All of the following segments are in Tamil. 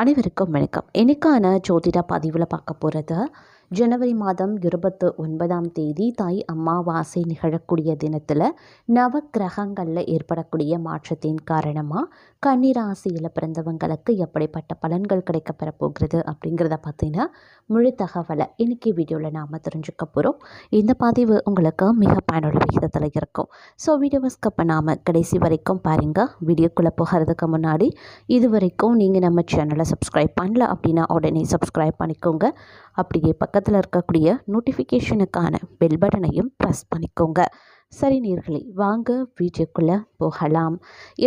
அனைவருக்கும் வணக்கம். இன்னைக்கான ஜோதிட பதிவில் பார்க்க போகிறது ஜனவரி மாதம் இருபத்து ஒன்பதாம் தேதி தாய் அமாவாசை நிகழக்கூடிய தினத்தில் நவ கிரகங்களில் ஏற்படக்கூடிய மாற்றத்தின் காரணமாக கன்னிராசியில் பிறந்தவங்களுக்கு எப்படிப்பட்ட பலன்கள் கிடைக்கப்பெற போகிறது அப்படிங்கிறத பார்த்தீங்கன்னா முழு தகவலை இன்றைக்கி வீடியோவில் நாம் தெரிஞ்சுக்க போகிறோம் இந்த பதிவு உங்களுக்கு மிக பயனுள்ள விகிதத்தில் இருக்கும். ஸோ வீடியோவை ஸ்கப்பை நாம் கடைசி வரைக்கும் பாருங்கள் வீடியோக்குள்ளே போகிறதுக்கு முன்னாடி இது வரைக்கும் நீங்கள் நம்ம சேனலை சப்ஸ்கிரைப் பண்ணல அப்படின்னா உடனே சப்ஸ்கிரைப் பண்ணிக்கோங்க. அப்படியே பக்கத்தில் இருக்கக்கூடிய நோட்டிஃபிகேஷனுக்கான பெல் பட்டனையும் ப்ரெஸ் பண்ணிக்கோங்க. சரி நேர்களை வாங்க வீட்டுக்குள்ளே போகலாம்.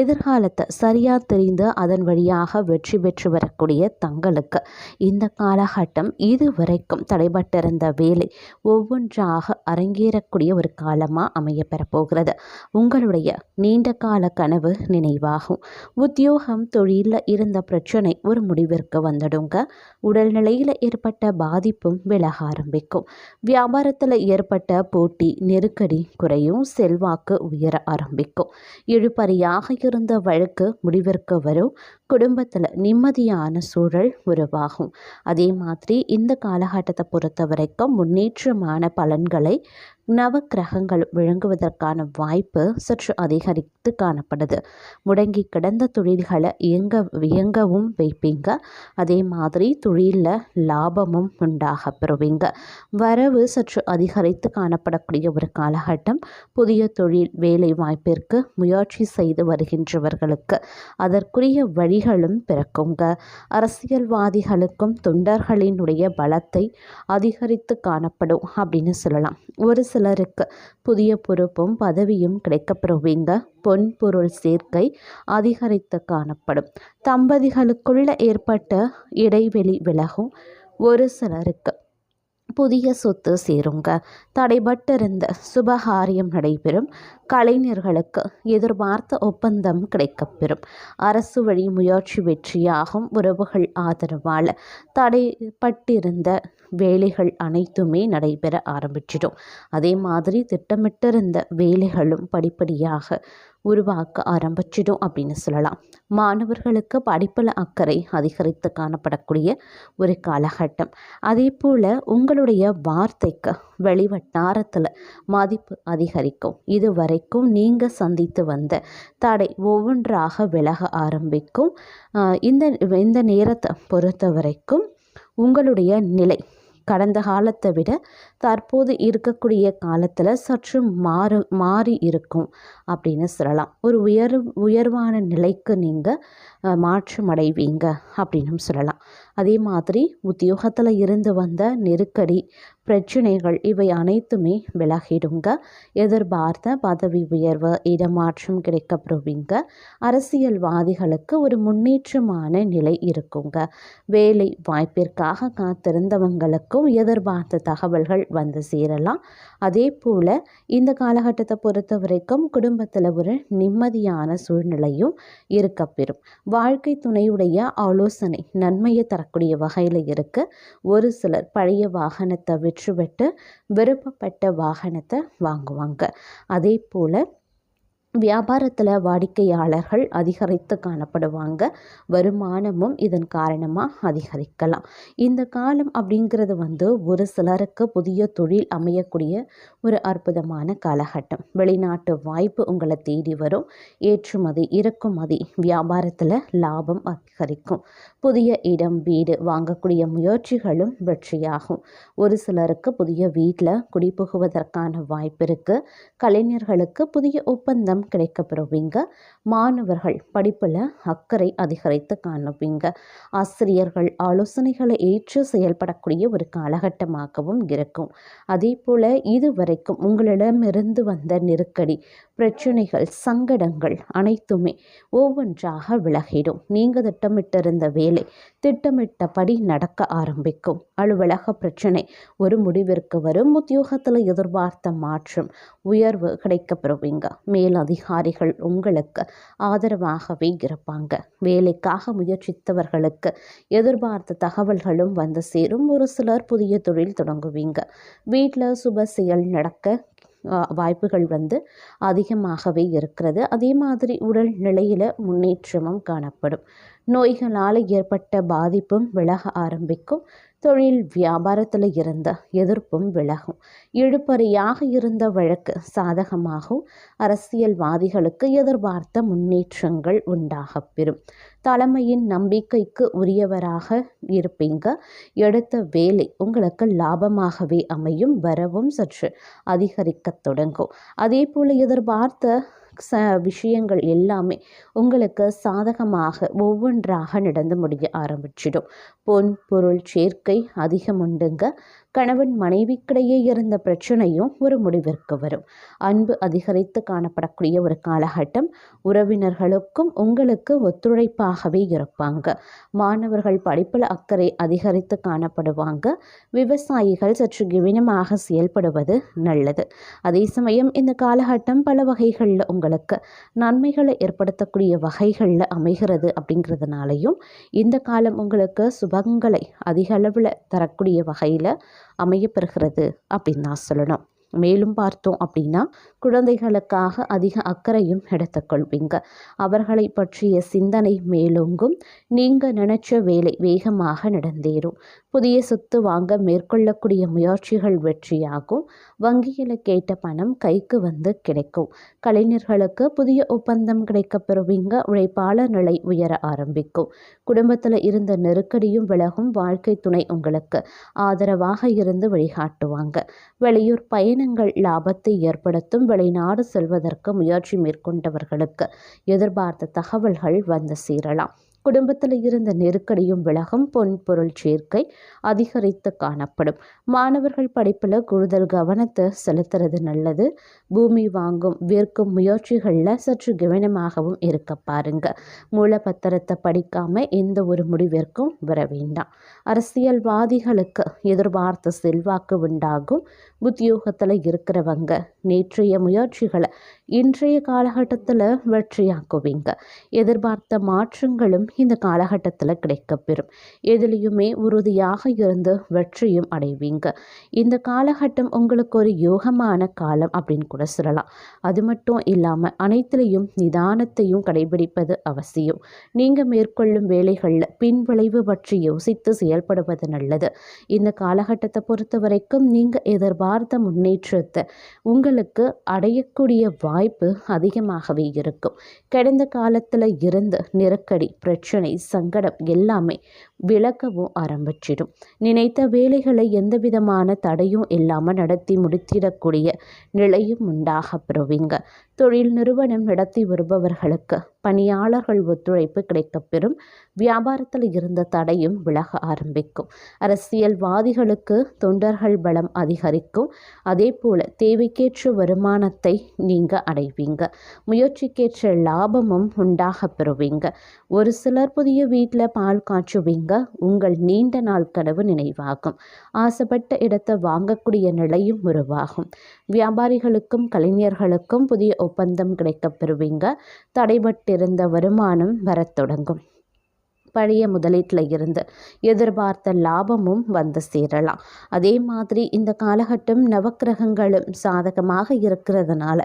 எதிர்காலத்தை சரியாக தெரிந்து அதன் வழியாக வெற்றி பெற்று வரக்கூடிய தங்களுக்கு இந்த காலகட்டம் இதுவரைக்கும் தடைபட்டிருந்த வேலை ஒவ்வொன்றாக அரங்கேறக்கூடிய ஒரு காலமாக அமையப்பெறப் போகிறது. உங்களுடைய நீண்ட கால கனவு நினைவாகும். உத்தியோகம் தொழிலில் இருந்த பிரச்சனை ஒரு முடிவிற்கு வந்துடுங்க. உடல்நிலையில் ஏற்பட்ட பாதிப்பும் விலக ஆரம்பிக்கும். வியாபாரத்தில் ஏற்பட்ட போட்டி நெருக்கடி குறையும். செல்வாக்கு உயர ஆரம்பிக்கும். இழுபறியாக இருந்த வழக்கு முடிவிற்கு வரும். குடும்பத்தில் நிம்மதியான சூழல் உருவாகும். அதே மாதிரி இந்த காலகட்டத்தை பொறுத்த வரைக்கும் முன்னேற்றமான பலன்களை நவக்கிரகங்கள் விளங்குவதற்கான வாய்ப்பு சற்று அதிகரித்து காணப்படுது. முடங்கி கிடந்த தொழில்களை இயங்க இயங்கவும் வைப்பீங்க. அதே மாதிரி தொழிலில் லாபமும் உண்டாக பெறுவீங்க. வரவு சற்று அதிகரித்து காணப்படக்கூடிய ஒரு காலகட்டம். புதிய தொழில் வேலை வாய்ப்பிற்கு முயற்சி செய்து வருகின்றவர்களுக்கு அதற்குரிய வழிகளும் பிறக்குங்க. அரசியல்வாதிகளுக்கும் தொண்டர்களினுடைய பலத்தை அதிகரித்து காணப்படும் அப்படின்னு சொல்லலாம். ஒரு சிலருக்கு புதிய பொறுப்பும் பதவியும் கிடைக்கப்பெறுவீங்க. பொன் பொருள் சேர்க்கை அதிகரித்து காணப்படும். தம்பதிகளுக்குள்ள ஏற்பட்ட இடைவெளி விலகும். ஒரு சிலருக்கு புதிய சொத்து சேருங்க. தடைபட்டிருந்த சுபகாரியம் நடைபெறும். கலைஞர்களுக்கு எதிர்பார்த்த ஒப்பந்தம் கிடைக்கப்பெறும். அரசு வழி முயற்சி வெற்றியாகும். உறவுகள் ஆதரவால் தடைப்பட்டிருந்த வேலைகள் அனைத்துமே நடைபெற ஆரம்பிச்சிடும். அதே மாதிரி திட்டமிட்டிருந்த வேலைகளும் படிப்படியாக உருவாக்க ஆரம்பிச்சிடும் அப்படின்னு சொல்லலாம். மாணவர்களுக்கு படிப்பில் அக்கறை அதிகரித்து காணப்படக்கூடிய ஒரு காலகட்டம். அதே போல் உங்களுடைய வார்த்தைக்கு வெளிவட்டாரத்தில் மதிப்பு அதிகரிக்கும். இது வரைக்கும் நீங்கள் சந்தித்து வந்த தடை ஒவ்வொன்றாக விலக ஆரம்பிக்கும். இந்த இந்த நேரத்தை பொறுத்த வரைக்கும் உங்களுடைய நிலை கடந்த காலத்தை விட தற்போது இருக்கக்கூடிய காலத்தில் சற்று மாறு மாறி இருக்கும் அப்படின்னு சொல்லலாம். ஒரு உயர் உயர்வான நிலைக்கு நீங்கள் மாற்றம் அடைவீங்க அப்படின்னு சொல்லலாம். அதே மாதிரி உத்தியோகத்தில் இருந்து வந்த நெருக்கடி பிரச்சனைகள் இவை அனைத்துமே விலகிடுங்க. எதிர்பார்த்த பதவி உயர்வு இடமாற்றம் கிடைக்கப்படுவீங்க அரசியல்வாதிகளுக்கு ஒரு முன்னேற்றமான நிலை இருக்குங்க. வேலை வாய்ப்பிற்காக காத்திருந்தவங்களுக்கும் எதிர்பார்த்த தகவல்கள் வந்து சேரலாம். அதே போல் இந்த காலகட்டத்தை பொறுத்த வரைக்கும் குடும்பத்தில் ஒரு நிம்மதியான சூழ்நிலையும் இருக்கப்பெறும் வாழ்க்கை துணையுடைய ஆலோசனை நன்மையை தரக்கூடிய வகையில் இருக்குது ஒரு சிலர் பழைய வாகனத்தை விற்றுவிட்டு விருப்பப்பட்ட வாகனத்தை வாங்குவாங்க. அதே போல் வியாபாரத்தில் வாடிக்கையாளர்கள் அதிகரித்து காணப்படுவாங்க. வருமானமும் இதன் காரணமாக அதிகரிக்கலாம். இந்த காலம் அப்படிங்கிறது வந்து ஒரு சிலருக்கு புதிய தொழில் அமையக்கூடிய ஒரு அற்புதமான காலகட்டம். வெளிநாட்டு வாய்ப்பு உங்களை தேடி வரும். ஏற்றுமதி இறக்குமதி வியாபாரத்தில் லாபம் அதிகரிக்கும். புதிய இடம் வீடு வாங்கக்கூடிய முயற்சிகளும் வெற்றியாகும். ஒரு சிலருக்கு புதிய வீட்டில் குடிபுகுவதற்கான வாய்ப்பு இருக்குது கலைஞர்களுக்கு புதிய ஒப்பந்தம் கிடைக்கப்பெறுவீங்க. மாணவர்கள் படிப்பில் அக்கறை அதிகரித்து காணுவீங்க. ஆசிரியர்கள் ஆலோசனைகளை ஏற்று செயல்படக்கூடிய ஒரு காலகட்டமாகவும் இருக்கும். அதே போல் இதுவரைக்கும் உங்களிடமிருந்து வந்த நெருக்கடி பிரச்சனைகள் சங்கடங்கள் அனைத்துமே ஒவ்வொன்றாக விலகிடும். நீங்கள் திட்டமிட்டிருந்த வேலை திட்டமிட்டபடி நடக்க ஆரம்பிக்கும். அலுவலக பிரச்சனை ஒரு முடிவிற்கு வரும். உத்தியோகத்தில் எதிர்பார்த்த மாற்றம் உயர்வு கிடைக்கப்பெறுவீங்க. மேலதிகாரிகள் உங்களுக்கு ஆதரவாகவே இருப்பாங்க. வேலைக்காக முயற்சித்தவர்களுக்கு எதிர்பார்த்த தகவல்களும் வந்து சேரும். ஒரு சிலர் புதிய தொழில் தொடங்குவீங்க. வீட்டில் சுப செயல் நடக்க வாய்ப்புகள் வந்து அதிகமாகவே இருக்கிறது. அதே மாதிரி உடல் நிலையில் முன்னேற்றமும் காணப்படும். நோய்களால் ஏற்பட்ட பாதிப்பும் விலக ஆரம்பிக்கும். தொழில் வியாபாரத்தில் இருந்த எதிர்ப்பும் விலகும். இழுபறியாக இருந்த வழக்கு சாதகமாகும். அரசியல்வாதிகளுக்கு எதிர்பார்த்த முன்னேற்றங்கள் உண்டாகப் பெறும். தலைமையின் நம்பிக்கைக்கு உரியவராக இருப்பீங்க. எடுத்த வேலை உங்களுக்கு லாபமாகவே அமையும். வரவும் சற்று அதிகரிக்கத் தொடங்கும். அதே போல் எதிர்பார்த்த ச விஷயங்கள் எல்லாமே உங்களுக்கு சாதகமாக ஒவ்வொன்றாக நடந்து முடிய ஆரம்பிச்சிடும். பொன் பொருள் சேர்க்கை அதிகம் உண்டுங்க. கணவன் மனைவிக்கிடையே இருந்த பிரச்சனையும் ஒரு முடிவிற்கு வரும். அன்பு அதிகரித்து காணப்படக்கூடிய ஒரு காலகட்டம். உறவினர்களுக்கும் உங்களுக்கு ஒத்துழைப்பாகவே இருப்பாங்க. மாணவர்கள் படிப்பில் அக்கறை அதிகரித்து காணப்படுவாங்க. விவசாயிகள் சற்று கவனமாக செயல்படுவது நல்லது. அதே சமயம் இந்த காலகட்டம் பல வகைகளில் உங்களுக்கு நன்மைகளை ஏற்படுத்தக்கூடிய வகைகளில் அமைகிறது அப்படிங்கிறதுனாலையும் இந்த காலம் உங்களுக்கு சுபங்களை அதிக அளவில் தரக்கூடிய வகையில் அமையப்பெறுகிறது அப்படின்னு நான் சொல்லணும். மேலும் பார்த்தோம் அப்படின்னா குழந்தைகளுக்காக அதிக அக்கறையும் எடுத்துக்கொள்வீங்க அவர்களை பற்றிய சிந்தனை மேலோங்கும். நீங்கள் நினைச்ச வேலை வேகமாக நடந்தேறும். புதிய சொத்து வாங்க மேற்கொள்ளக்கூடிய முயற்சிகள் வெற்றியாகும். வங்கியில் கேட்ட பணம் கைக்கு வந்து கிடைக்கும். கலைஞர்களுக்கு புதிய ஒப்பந்தம் கிடைக்க பெறுவீங்க. உழைப்பாளர் நிலை உயர ஆரம்பிக்கும். குடும்பத்தில் இருந்த நெருக்கடியும் விலகும். வாழ்க்கை துணை உங்களுக்கு ஆதரவாக இருந்து வழிகாட்டுவாங்க. வெளியூர் பயண பயணங்கள் லாபத்தை ஏற்படுத்தும் வெளிநாடு செல்வதற்கு முயற்சி மேற்கொண்டவர்களுக்கு எதிர்பார்த்த தகவல்கள் வந்து சேரலாம். குடும்பத்தில் இருந்த நெருக்கடியும் விலகும் பொன் பொருள் சேர்க்கை அதிகரித்து காணப்படும். மாணவர்கள் படிப்பில் கூடுதல் கவனத்தை செலுத்துறது நல்லது. பூமி வாங்கும் விற்கும் முயற்சிகளில் சற்று கவனமாகவும் இருக்க பாருங்க. மூலப்பத்திரத்தை படிக்காம எந்த ஒரு முடிவிற்கும் வர வேண்டாம். அரசியல்வாதிகளுக்கு எதிர்பார்த்த செல்வாக்கு உண்டாகும். உத்தியோகத்தில் இருக்கிறவங்க நேற்றைய முயற்சிகளை இன்றைய காலகட்டத்தில் வெற்றியாக்குவீங்க. எதிர்பார்த்த மாற்றங்களும் இந்த காலகட்டத்தில் கிடைக்கப்பெறும். எதுலேயுமே உறுதியாக இருந்து வெற்றியும் அடைவீங்க. இந்த காலகட்டம் உங்களுக்கு ஒரு யோகமான காலம் அப்படின்னு கூட சொல்லலாம். அது மட்டும் இல்லாமல் அனைத்துலேயும் நிதானத்தையும் கடைபிடிப்பது அவசியம். நீங்கள் மேற்கொள்ளும் வேலைகளில் பின்விளைவு பற்றி யோசித்து செயல்படுவது நல்லது. இந்த காலகட்டத்தை பொறுத்த வரைக்கும் நீங்கள் எதிர்பார்த்த முன்னேற்றத்தை உங்களுக்கு அடையக்கூடிய வாய்ப்பு அதிகமாகவே இருக்கும். கடந்த காலத்தில் இருந்து நெருக்கடி பிரச்சனை சங்கடம் எல்லாமே விளக்கவும் ஆரம்பிச்சிடும். நினைத்த வேலைகளை எந்த விதமான தடையும் இல்லாமல் நடத்தி முடித்திடக்கூடிய நிலையும் உண்டாக பெறுவீங்க தொழில் நிறுவனம் நடத்தி வருபவர்களுக்கு பணியாளர்கள் ஒத்துழைப்பு கிடைக்கப்பெறும். வியாபாரத்தில் இருந்த தடையும் விலக ஆரம்பிக்கும். அரசியல்வாதிகளுக்கு தொண்டர்கள் பலம் அதிகரிக்கும். அதே போல தேவைக்கேற்ற வருமானத்தை நீங்கள் அடைவீங்க. முயற்சிக்கேற்ற லாபமும் உண்டாக பெறுவீங்க ஒரு சிலர் புதிய வீட்டில் பால் காய்ச்சுவீங்க. உங்கள் நீண்ட நாள் கனவு நினைவாகும். ஆசைப்பட்ட இடத்தை வாங்கக்கூடிய நிலையும் உருவாகும். வியாபாரிகளுக்கும் கலைஞர்களுக்கும் புதிய ஒப்பந்தம் கிடைக்கப் பெறுவீங்க. தடைபட்டிருந்த வருமானம் வரத் தொடங்கும். பழைய முதலீட்டில் இருந்து எதிர்பார்த்த லாபமும் வந்து சேரலாம். அதே மாதிரி இந்த காலகட்டம் நவக்கிரகங்களும் சாதகமாக இருக்கிறதுனால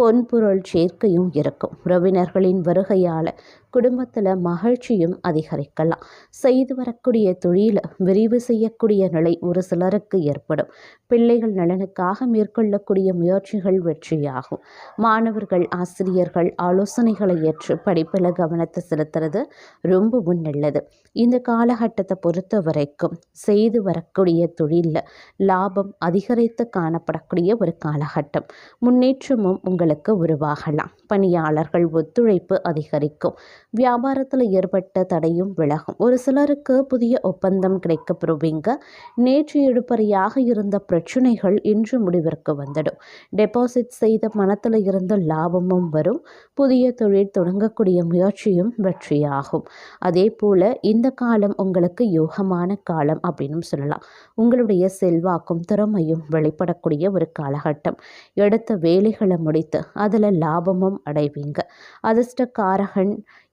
பொன்பொருள் சேர்க்கையும் இருக்கும். உறவினர்களின் வருகையால் குடும்பத்தில் மகிழ்ச்சியும் அதிகரிக்கலாம். செய்து வரக்கூடிய தொழிலை விரிவு செய்யக்கூடிய நிலை ஒரு சிலருக்கு ஏற்படும். பிள்ளைகள் நலனுக்காக மேற்கொள்ளக்கூடிய முயற்சிகள் வெற்றியாகும். மாணவர்கள் ஆசிரியர்கள் ஆலோசனைகளை ஏற்று படிப்பில் கவனத்தை செலுத்துறது ரொம்பவும் நல்லது இந்த காலகட்டத்தை பொறுத்த வரைக்கும் செய்து வரக்கூடிய தொழிலில் லாபம் அதிகரித்து காணப்படக்கூடிய ஒரு காலகட்டம். முன்னேற்றமும் உங்களுக்கு உருவாகலாம். பணியாளர்கள் ஒத்துழைப்பு அதிகரிக்கும். வியாபாரத்தில் ஏற்பட்ட தடையும் விலகும். ஒரு சிலருக்கு புதிய ஒப்பந்தம் கிடைக்கப்பெறுவீங்க நேற்று எடுப்பறையாக இருந்த பிரச்சனைகள் இன்று முடிவிற்கு வந்துடும். டெபாசிட் செய்த மனத்தில் இருந்த லாபமும் வரும். புதிய தொழில் தொடங்கக்கூடிய முயற்சியும் வெற்றியாகும். அதே போல் இந்த காலம் உங்களுக்கு யோகமான காலம் அப்படின்னு சொல்லலாம். உங்களுடைய செல்வாக்கும் திறமையும் வெளிப்படக்கூடிய ஒரு காலகட்டம். எடுத்த வேலைகளை முடித்து அதில் லாபமும் அடைவீங்க. அதிர்ஷ்டக்காரகன்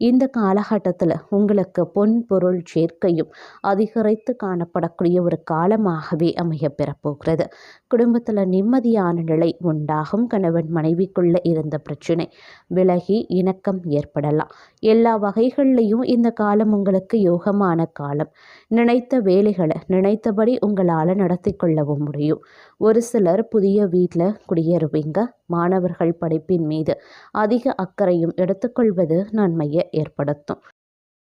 இந்த காலகட்டத்தில் உங்களுக்கு பொன் பொருள் சேர்க்கையும் அதிகரித்து காணப்படக்கூடிய ஒரு காலமாகவே அமைய பெறப்போகிறது. குடும்பத்தில் நிம்மதியான நிலை உண்டாகும். கணவன் மனைவிக்குள்ளே இருந்த பிரச்சனை விலகி இணக்கம் ஏற்படலாம். எல்லா வகைகள்லையும் இந்த காலம் உங்களுக்கு யோகமான காலம். நினைத்த வேலைகளை நினைத்தபடி உங்களால் நடத்தி கொள்ளவும் முடியும். ஒரு சிலர் புதிய வீட்டில் குடியேறுவீங்க. மாணவர்கள் படிப்பின் மீது அதிக அக்கறையும் எடுத்துக்கொள்வது நன்மையை ஏற்படுத்தும்.